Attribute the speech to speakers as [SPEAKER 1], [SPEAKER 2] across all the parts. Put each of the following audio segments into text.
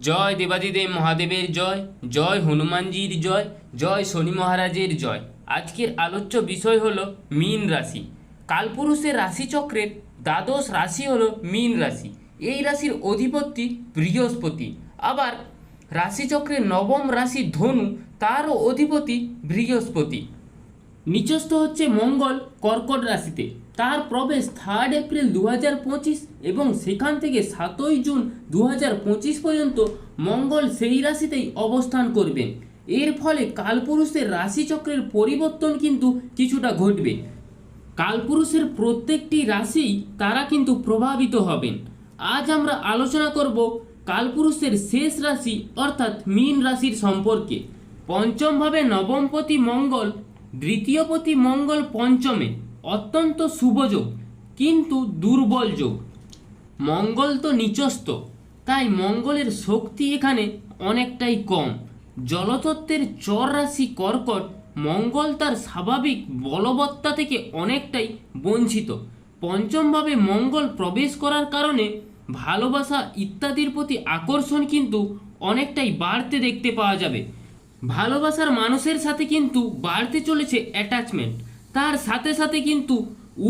[SPEAKER 1] জয় দেবাদিদেব মহাদেবের জয় জয় হনুমানজির জয় জয় শনি মহারাজের জয়। আজকের আলোচ্য বিষয় হলো মীন রাশি। কালপুরুষের রাশিচক্রের দ্বাদশ রাশি হলো মীন রাশি। এই রাশির অধিপতি বৃহস্পতি। আবার রাশিচক্রের নবম রাশি ধনু, তারও অধিপতি বৃহস্পতি। নিচস্থ হচ্ছে মঙ্গল কর্কট রাশিতে। তার প্রবেশ থার্ড এপ্রিল দু এবং সেখান থেকে সাতই জুন দু পর্যন্ত মঙ্গল সেই রাশিতেই অবস্থান করবেন। এর ফলে কালপুরুষের রাশিচক্রের পরিবর্তন কিন্তু কিছুটা ঘটবে। কালপুরুষের প্রত্যেকটি রাশি তারা কিন্তু প্রভাবিত হবেন। আজ আমরা আলোচনা করব কালপুরুষের শেষ রাশি অর্থাৎ মীন রাশির সম্পর্কে। পঞ্চমভাবে নবমপতি মঙ্গল দ্বিতীয়পতি মঙ্গল পঞ্চমে। অত্যন্ত শুভযোগ কিন্তু দুর্বল যোগ। মঙ্গল তো নিচস্থ, তাই মঙ্গলের শক্তি এখানে অনেকটাই কম। জলতত্ত্বের চর রাশি কর্কট মঙ্গল তার স্বাভাবিক বলবত্তা থেকে অনেকটাই বঞ্চিত। পঞ্চমভাবে মঙ্গল প্রবেশ করার কারণে ভালোবাসা ইত্যাদির প্রতি আকর্ষণ কিন্তু অনেকটাই বাড়তে দেখতে পাওয়া যাবে। ভালোবাসার মানুষের সাথে কিন্তু বাড়তে চলেছে অ্যাটাচমেন্ট তার সাথে সাথে কিন্তু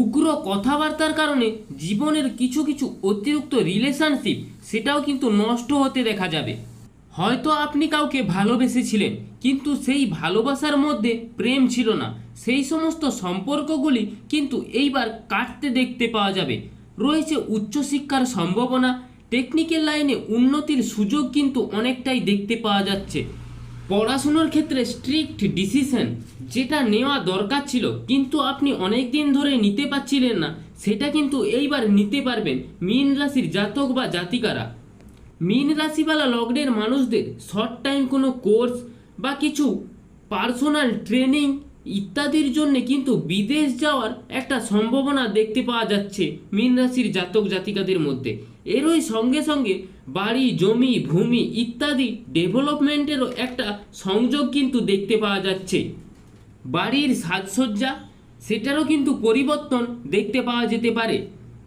[SPEAKER 1] উগ্র কথাবার্তার কারণে জীবনের কিছু কিছু অতিরিক্ত রিলেশনশিপ সেটাও কিন্তু নষ্ট হতে দেখা যাবে। হয়তো আপনি কাউকে ভালোবেসেছিলেন, কিন্তু সেই ভালোবাসার মধ্যে প্রেম ছিল না। সেই সমস্ত সম্পর্কগুলি কিন্তু এইবার কাটতে দেখতে পাওয়া যাবে। রয়েছে উচ্চশিক্ষার সম্ভাবনা টেকনিক্যাল লাইনে উন্নতির সুযোগ কিন্তু অনেকটাই দেখতে পাওয়া যাচ্ছে। পড়াশুনোর ক্ষেত্রে স্ট্রিক্ট ডিসিশন যেটা নেওয়া দরকার ছিল, কিন্তু আপনি অনেক দিন ধরে নিতে পারছিলেন না, সেটা কিন্তু এইবার নিতে পারবেন মীন রাশির জাতক বা জাতিকারা। মীন রাশিওয়ালা লগ্নের মানুষদের শর্ট টাইম কোনো কোর্স বা কিছু পার্সোনাল ট্রেনিং ইত্যাদির জন্য কিন্তু বিদেশ যাওয়ার একটা সম্ভাবনা দেখতে পাওয়া যাচ্ছে মীন রাশির জাতক জাতিকাদের মধ্যে। এরই সঙ্গে সঙ্গে বাড়ি, জমি, ভূমি ইত্যাদি ডেভেলপমেন্টেরও একটা সংযোগ কিন্তু দেখতে পাওয়া যাচ্ছে। বাড়ির সাজসজ্জা, সেটারও কিন্তু পরিবর্তন দেখতে পাওয়া যেতে পারে।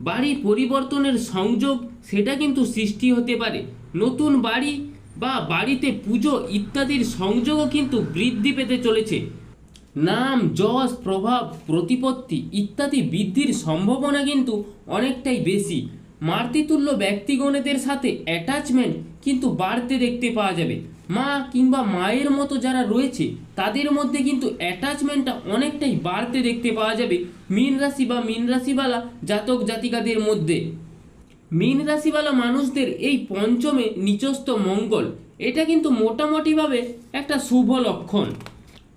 [SPEAKER 1] বাড়ি পরিবর্তনের সংযোগ, সেটা কিন্তু সৃষ্টি হতে পারে। নতুন বাড়ি বা বাড়িতে পুজো ইত্যাদির সংযোগও কিন্তু বৃদ্ধি পেতে চলেছে। নাম, যশ, প্রভাব, প্রতিপত্তি ইত্যাদি বৃদ্ধির সম্ভাবনা কিন্তু অনেকটাই বেশি। মাতৃতুল্য ব্যক্তিগণেদের সাথে অ্যাটাচমেন্ট কিন্তু বাড়তে দেখতে পাওয়া যাবে। মা কিংবা মায়ের মতো যারা রয়েছে, তাদের মধ্যে কিন্তু অ্যাটাচমেন্টটা অনেকটাই বাড়তে দেখতে পাওয়া যাবে মীন রাশি বা মীন রাশিওয়ালা জাতক জাতিকাদের মধ্যে। মীন রাশিওয়ালা মানুষদের এই পঞ্চমে নিচস্থ মঙ্গল, এটা কিন্তু মোটামুটিভাবে একটা শুভ লক্ষণ।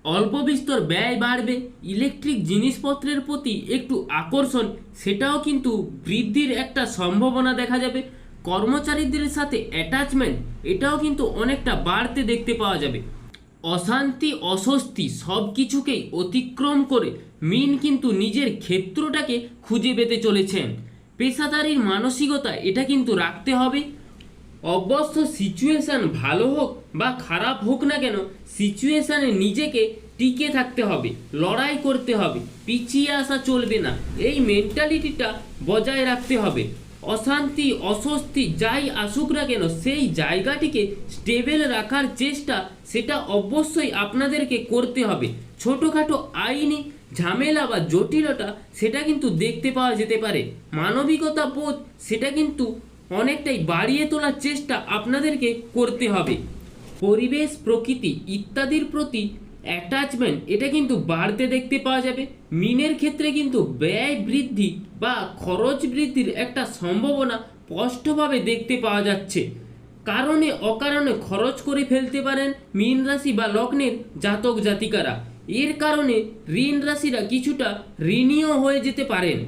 [SPEAKER 1] অল্প বিস্তর ব্যয় বাড়বে। ইলেকট্রিক জিনিসপত্রের প্রতি একটু আকর্ষণ, সেটাও কিন্তু বৃদ্ধির একটা সম্ভাবনা দেখা যাবে। কর্মচারীদের সাথে অ্যাটাচমেন্ট এটাও কিন্তু অনেকটা বাড়তে দেখতে পাওয়া যাবে। অশান্তি, অস্বস্তি সব কিছুকেই অতিক্রম করে মিন কিন্তু নিজের ক্ষেত্রটাকে খুঁজে পেতে চলেছেন। পেশাদারির মানসিকতা এটা কিন্তু রাখতে হবে। অবশ্য সিচুয়েশান ভালো হোক বা খারাপ হোক না কেন সিচুয়েশানে নিজেকে টিকে থাকতে হবে, লড়াই করতে হবে, পিছিয়ে আসা চলবে না। এই মেন্টালিটিটা বজায় রাখতে হবে। অশান্তি, অস্বস্তি যাই আসুক না কেন, সেই জায়গাটিকে স্টেবল রাখার চেষ্টা, সেটা অবশ্যই আপনাদেরকে করতে হবে। ছোটোখাটো আইনি ঝামেলা বা জটিলতা, সেটা কিন্তু দেখতে পাওয়া যেতে পারে। মানবিকতা বোধ, সেটা কিন্তু অনেকটাই বাড়িয়ে তোলার চেষ্টা আপনাদেরকে করতে হবে। পরিবেশ, প্রকৃতি ইত্যাদির প্রতি অ্যাটাচমেন্ট এটা কিন্তু বাড়তে দেখতে পাওয়া যাবে। মিনের ক্ষেত্রে কিন্তু ব্যয় বৃদ্ধি বা খরচ বৃদ্ধির একটা সম্ভাবনা স্পষ্টভাবে দেখতে পাওয়া যাচ্ছে। কারণে, অকারণে খরচ করে ফেলতে পারেন মীন রাশি বা লগ্নের জাতক জাতিকারা। এর কারণে ঋণ রাশিরা কিছুটা ঋণীয় হয়ে যেতে পারেন।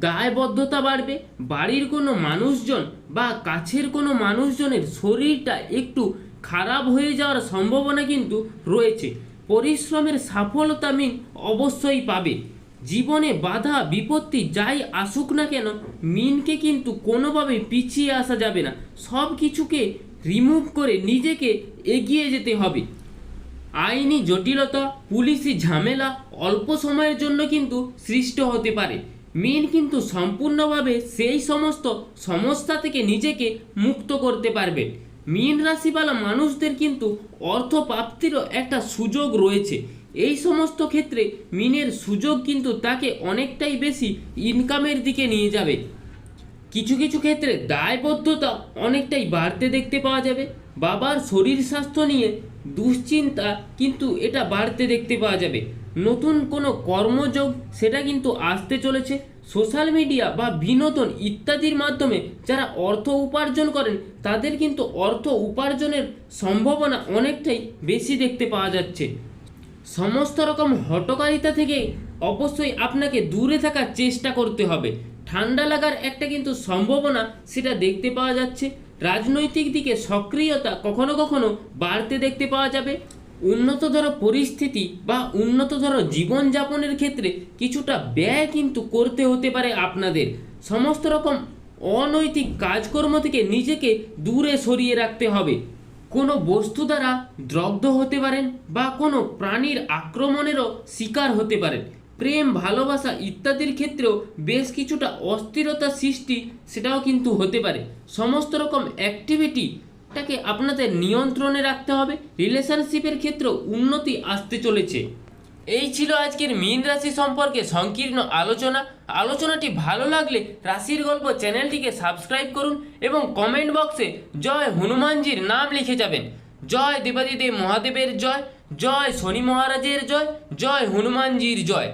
[SPEAKER 1] দায়বদ্ধতা বাড়বে। বাড়ির কোনো মানুষজন বা কাছের কোনো মানুষজনের শরীরটা একটু খারাপ হয়ে যাওয়ার সম্ভাবনা কিন্তু রয়েছে। পরিশ্রমের সফলতা মিন অবশ্যই পাবে। জীবনে বাধা, বিপত্তি যাই আসুক না কেন, মিনকে কিন্তু কোনোভাবে পিছিয়ে আসা যাবে না। সব কিছুকে রিমুভ করে নিজেকে এগিয়ে যেতে হবে। আইনি জটিলতা, পুলিশি ঝামেলা অল্প সময়ের জন্য কিন্তু সৃষ্ট হতে পারে। মিন কিন্তু সম্পূর্ণভাবে সেই সমস্ত সমস্যা থেকে নিজেকে মুক্ত করতে পারবে। মীন রাশিওয়ালা মানুষদের কিন্তু অর্থ প্রাপ্তিরও একটা সুযোগ রয়েছে। এই সমস্ত ক্ষেত্রে মিনের সুযোগ কিন্তু তাকে অনেকটাই বেশি ইনকামের দিকে নিয়ে যাবে। কিছু কিছু ক্ষেত্রে দায়বদ্ধতা অনেকটাই বাড়তে দেখতে পাওয়া যাবে। বাবার শরীর স্বাস্থ্য নিয়ে দুশ্চিন্তা কিন্তু এটা বাড়তে দেখতে পাওয়া যাবে। নতুন কোনো কর্মযোগ সেটা কিন্তু আসতে চলেছে। সোশ্যাল মিডিয়া বা বিনোদন ইত্যাদির মাধ্যমে যারা অর্থ উপার্জন করেন, তাদের কিন্তু অর্থ উপার্জনের সম্ভাবনা অনেকটাই বেশি দেখতে পাওয়া যাচ্ছে। সমস্ত রকম হটকারিতা থেকে অবশ্যই আপনাকে দূরে থাকার চেষ্টা করতে হবে। ঠান্ডা লাগার একটা কিন্তু সম্ভাবনা সেটা দেখতে পাওয়া যাচ্ছে। রাজনৈতিক দিকে সক্রিয়তা কখনো কখনো বাড়তে দেখতে পাওয়া যাবে। উন্নততর পরিস্থিতি বা উন্নততর জীবনযাপনের ক্ষেত্রে কিছুটা ব্যয় কিন্তু করতে হতে পারে আপনাদের। সমস্ত রকম অনৈতিক কাজকর্ম থেকে নিজেকে দূরে সরিয়ে রাখতে হবে। কোনো বস্তু দ্বারা দ্রগ্ধ হতে পারেন বা কোনো প্রাণীর আক্রমণেরও শিকার হতে পারেন। প্রেম, ভালোবাসা ইত্যাদির ক্ষেত্রেও বেশ কিছুটা অস্থিরতা সৃষ্টি সেটাও কিন্তু হতে পারে। সমস্ত রকম অ্যাক্টিভিটিটাকে আপনাদের নিয়ন্ত্রণে রাখতে হবে। রিলেশনশিপের ক্ষেত্রেও উন্নতি আসতে চলেছে। এই ছিল আজকের মীন রাশি সম্পর্কে সংকীর্ণ আলোচনা। আলোচনাটি ভালো লাগলে রাশির গল্প চ্যানেলটিকে সাবস্ক্রাইব করুন এবং কমেন্ট বক্সে জয় হনুমানজির নাম লিখে যাবেন। জয় দেবাদিদেব মহাদেবের জয় জয় শনি মহারাজের জয় জয় হনুমানজির জয়।